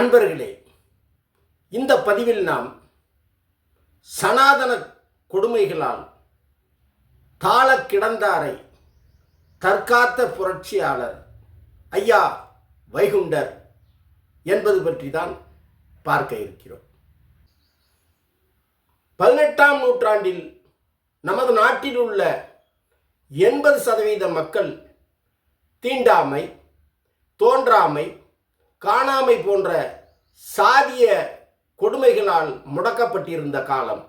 அன்பர்களே இந்த பதிவில் நாம் சனாதன கொடுமைகளால் தாள கிடந்தாரை தற்காத்த புரட்சியாளர் ஐயா வைகுண்டர் என்பது பற்றி தான் பார்க்க இருக்கிறோம். பதினெட்டாம் நூற்றாண்டில் நமது நாட்டில் உள்ள எண்பது சதவீத மக்கள் தீண்டாமை தோன்றாமை காணாமை போன்ற சாதிய கொடுமைகளால் முடக்கப்பட்டிருந்த காலம்.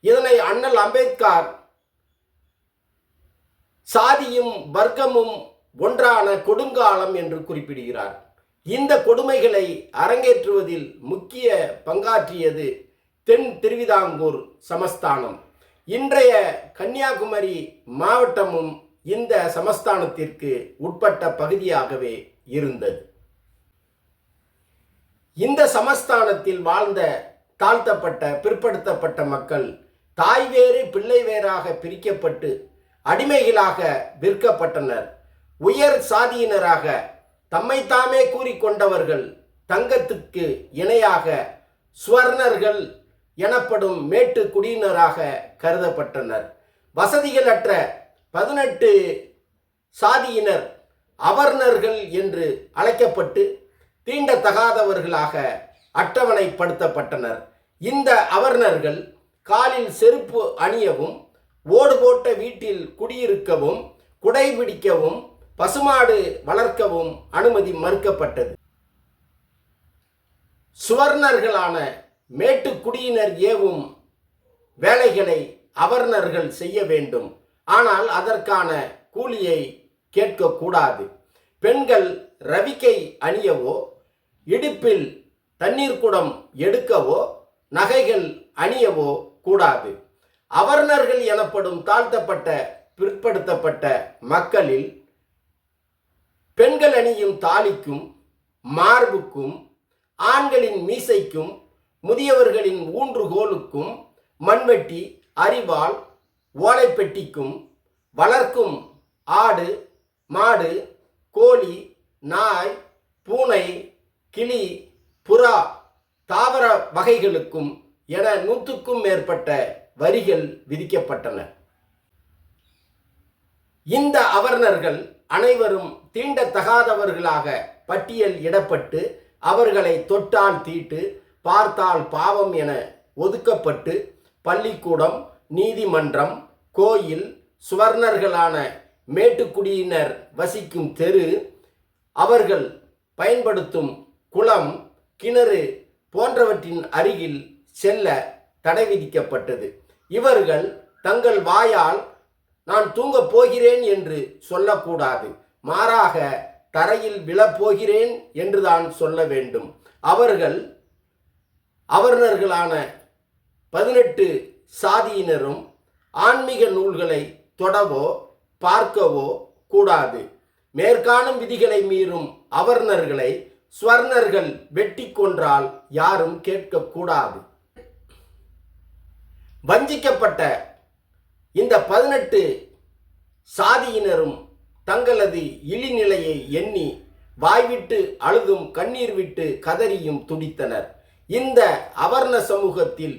இதனை அண்ணல் அம்பேத்கர் சாதியும் வர்க்கமும் ஒன்றான கொடுங்காலம் என்று குறிப்பிடுகிறார். இந்த கொடுமைகளை அரங்கேற்றுவதில் முக்கிய பங்காற்றியது தென் திருவிதாங்கூர் சமஸ்தானம். இன்றைய கன்னியாகுமரி மாவட்டமும் இந்த சமஸ்தானத்திற்கு உட்பட்ட பகுதியாகவே இருந்தது. இந்த சமஸ்தானத்தில் வாழ்ந்த தாழ்த்தப்பட்ட பிற்படுத்தப்பட்ட மக்கள் தாய் வேறு பிள்ளை வேறாக பிரிக்கப்பட்டு அடிமைகளாக விற்கப்பட்டனர். உயர் சாதியினராக தம்மைத்தாமே கூறிக்கொண்டவர்கள் தங்கத்துக்கு இணையாக சுவர்ணர்கள் எனப்படும் மேட்டு குடியினராக கருதப்பட்டனர். வசதிகளற்ற பதினெட்டு சாதியினர் அவர்ணர்கள் என்று அழைக்கப்பட்டு தீண்டத்தகாதவர்களாக அட்டவணைப்படுத்தப்பட்டனர். இந்த அவர்ணர்கள் காலில் செருப்பு அணியவும் ஓடு போட்ட வீட்டில் குடியிருக்கவும் குடைபிடிக்கவும் பசுமாடு வளர்க்கவும் அனுமதி மறுக்கப்பட்டது. சுவர்ணர்களான மேட்டுக்குடியினர் ஏவும் வேலைகளை அவர்ணர்கள் செய்ய வேண்டும். ஆனால் அதற்கான கூலியை கேட்கக்கூடாது. பெண்கள் ரவிக்கை அணியவோ இடுப்பில் தண்ணீர் குடம் எடுக்கவோ நகைகள் அணியவோ கூடாது. அவர்ணர்கள் எனப்படும் தாழ்த்தப்பட்ட பிற்படுத்தப்பட்ட மக்களில் பெண்கள் அணியும் தாலிக்கும் மார்புக்கும் ஆண்களின் மீசைக்கும் முதியவர்களின் ஊன்றுகோலுக்கும் மண்வெட்டி அரிவாள் ஓலைப்பெட்டிக்கும் வளர்க்கும் ஆடு மாடு கோழி நாய் பூனை கிளி புறா தாவர வகைகளுக்கும் என நூற்றுக்கும் மேற்பட்ட வரிகள் விதிக்கப்பட்டன. இந்த அவர்ணர்கள் அனைவரும் தீண்டத்தகாதவர்களாக பட்டியல் இடப்பட்டு அவர்களை தொட்டால் தீட்டு பார்த்தால் பாவம் என ஒதுக்கப்பட்டு பள்ளிக்கூடம் நீதிமன்றம் கோயில் சுவர்ணர்களான மேட்டுக்குடியினர் வசிக்கும் தெரு அவர்கள் பயன்படுத்தும் குளம் கிணறு போன்றவற்றின் அருகில் செல்ல தடை விதிக்கப்பட்டது. இவர்கள் தங்கள் வாயால் நான் தூங்கப் போகிறேன் என்று சொல்லக்கூடாது. மாறாக தரையில் விழப்போகிறேன் என்றுதான் சொல்ல வேண்டும். அவர்கள் அவர்ணர்களான பதினெட்டு சாதியினரும் ஆன்மீக நூல்களை தொடவோ பார்க்கவோ கூடாது. மேற்காணும் விதிகளை மீறும் அவர்ணர்களை ஸ்வர்ணர்கள் வெட்டி கொன்றால் யாரும் கேட்கக்கூடாது வஞ்சிக்கப்பட்ட இந்த பதினெட்டு சாதியினரும் தங்களது இழிநிலையை எண்ணி வாய்விட்டு அழுதும் கண்ணீர் விட்டு கதறியும் துடித்தனர். இந்த அவர்ண சமூகத்தில்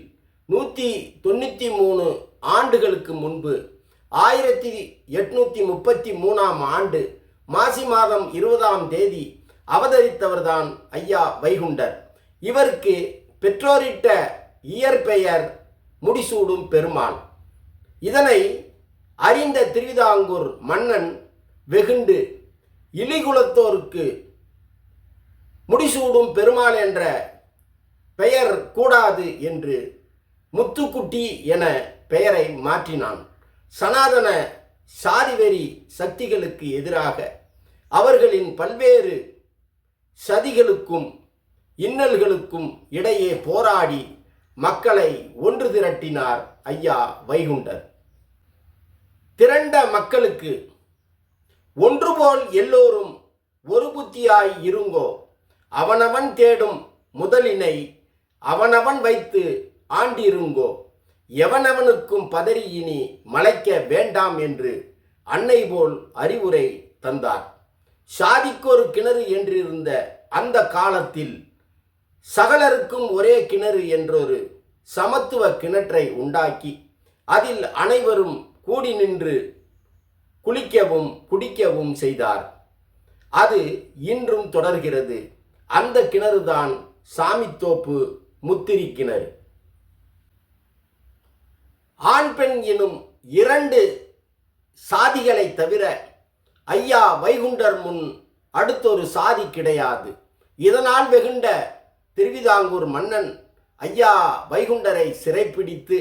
நூற்றி தொண்ணூற்றி மூணு ஆண்டுகளுக்கு முன்பு ஆயிரத்தி எட்நூற்றி முப்பத்தி மூணாம் ஆண்டு மாசி மாதம் இருபதாம் தேதி அவதரித்தவர்தான் ஐயா வைகுண்டர். இவருக்கு பெற்றோரிட்ட இயற்பெயர் முடிசூடும் பெருமாள். இதனை அறிந்த திருவிதாங்கூர் மன்னன் வெகுண்டு இலிகுலத்தோருக்கு முடிசூடும் பெருமாள் என்ற பெயர் கூடாது என்று முத்துக்குட்டி என பெயரை மாற்றினான். சனாதன சாதிவெறி சக்திகளுக்கு எதிராக அவர்களின் பல்வேறு சதிகளுக்கும் இன்னல்களுக்கும் இடையே போராடி மக்களை ஒன்று திரட்டினார் ஐயா வைகுண்டர் திரண்ட மக்களுக்கு ஒன்றுபோல் எல்லோரும் ஒரு புத்தியாய் இருங்கோ அவனவன் தேடும் முதலினை அவனவன் வைத்து ஆண்டிருங்கோ எவனவனுக்கும் பதறி இனி மலைக்க வேண்டாம் என்று அன்னை போல் அறிவுரை தந்தார். சாதிக்கொரு கிணறு என்றிருந்த அந்த காலத்தில் சகலருக்கும் ஒரே கிணறு என்றொரு சமத்துவ கிணற்றை உண்டாக்கி அதில் அனைவரும் கூடி நின்று குளிக்கவும் குடிக்கவும் செய்தார். அது இன்றும் தொடர்கிறது. அந்த கிணறுதான் சாமித்தோப்பு முத்திரி கிணறு. ஆண் பெண் எனும் இரண்டு சாதிகளை தவிர ஐயா வைகுண்டர் முன் அடுத்தொரு சாதி கிடையாது. இதனால் வெகுண்ட திருவிதாங்கூர் மன்னன் ஐயா வைகுண்டரை சிறைப்பிடித்து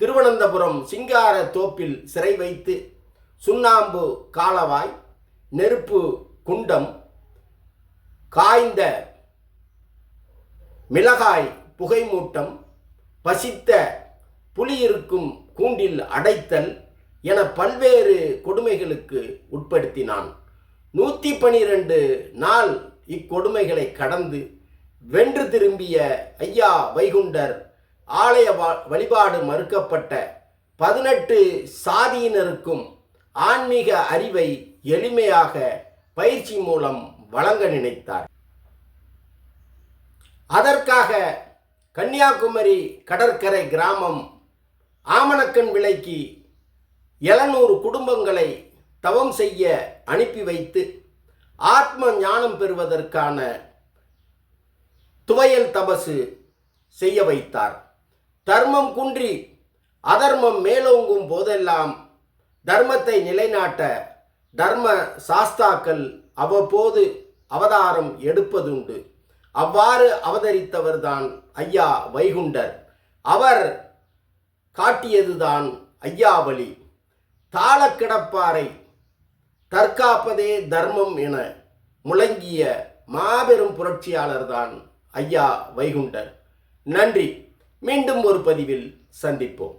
திருவனந்தபுரம் சிங்கார தோப்பில் சிறை வைத்து சுண்ணாம்பு காலவாய் நெருப்பு குண்டம் காய்ந்த மிளகாய் புகைமூட்டம் பசித்த புலி இருக்கும் கூண்டில் அடைத்தல் என பல்வேறு கொடுமைகளுக்கு உட்படுத்தினான். நூற்றி பனிரெண்டு நாள் இக்கொடுமைகளை கடந்து வென்று திரும்பிய ஐயா வைகுண்டர் ஆலய வா- வழிபாடு மறுக்கப்பட்ட பதினெட்டு சாதியினருக்கும் ஆன்மீக அறிவை எளிமையாக பயிற்சி மூலம் வழங்க நினைத்தார். அதற்காக கன்னியாகுமரி கடற்கரை கிராமம் ஆமணக்கன் விலைக்கு எழுநூறு குடும்பங்களை தவம் செய்ய அனுப்பி வைத்து ஆத்ம ஞானம் பெறுவதற்கான துவையல் தபசு செய்ய வைத்தார். தர்மம் குன்றி அதர்மம் மேலோங்கும் போதெல்லாம் தர்மத்தை நிலைநாட்ட தர்ம சாஸ்தாக்கள் அவ்வப்போது அவதாரம் எடுப்பதுண்டு. அவ்வாறு அவதரித்தவர்தான் ஐயா வைகுண்டர். அவர் காட்டியதுதான் ஐயாவளி தாள தற்காப்பதே தர்மம் என முழங்கிய மாபெரும் புரட்சியாளர்தான் ஐயா வைகுண்டர் நன்றி. மீண்டும் ஒரு பதிவில் சந்திப்போம்.